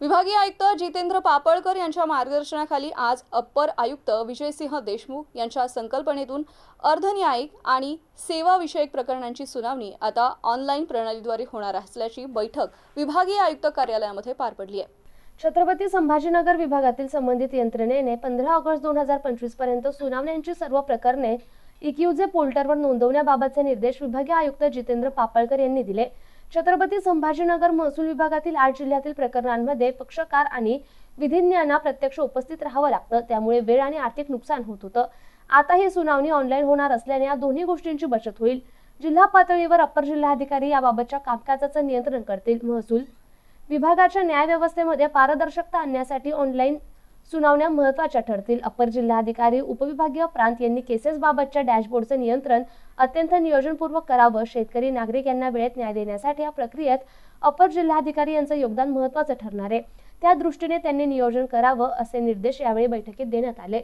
विभागीय आयुक्त जितेंद्र पापळकर यांच्या मार्गदर्शनाखाली आज अप्पर आयुक्त विजयसिंह देशमुख यांच्या संकल्पनेतून अर्धन्यायिक आणि सेवाविषयक प्रकरणांची सुनावणी आता ऑनलाईन प्रणालीद्वारे होणार असल्याची बैठक विभागीय आयुक्त कार्यालयामध्ये पार पडली आहे. छत्रपती संभाजीनगर विभागातील संबंधित यंत्रणेने पंधरा ऑगस्ट दोन हजार पंचवीसपर्यंत सुनावण्यांची सर्व प्रकरणे इक्यूजे पोर्टलवर नोंदवण्याबाबतचे निर्देश विभागीय आयुक्त जितेंद्र पापळकर यांनी दिले. छत्रपती संभाजीनगर महसूल विभागातील आठ जिल्ह्यातील प्रकरणांमध्ये पक्षकार आणि विधिज्ञांना प्रत्यक्ष उपस्थित राहावं लागतं. त्यामुळे वेळ आणि आर्थिक नुकसान होत होतं. आता ही सुनावणी ऑनलाईन होणार असल्याने या दोन्ही गोष्टींची बचत होईल. जिल्हा पातळीवर अप्पर जिल्हाधिकारी याबाबतच्या कामकाजाचं नियंत्रण करतील. महसूल विभागाच्या न्यायव्यवस्थेमध्ये पारदर्शकता आणण्यासाठी ऑनलाईन सुनावण्या महत्त्वाच्या ठरतील. अपर जिल्हाधिकारी उपविभागीय प्रांत यांनी केसेसबाबतच्या डॅशबोर्डचं नियंत्रण अत्यंत नियोजनपूर्वक करावं. शेतकरी नागरिक यांना वेळेत न्याय देण्यासाठी या प्रक्रियेत अपर जिल्हाधिकारी यांचं योगदान महत्वाचं ठरणार आहे. त्या दृष्टीने त्यांनी नियोजन करावं असे निर्देश यावेळी बैठकीत देण्यात आले.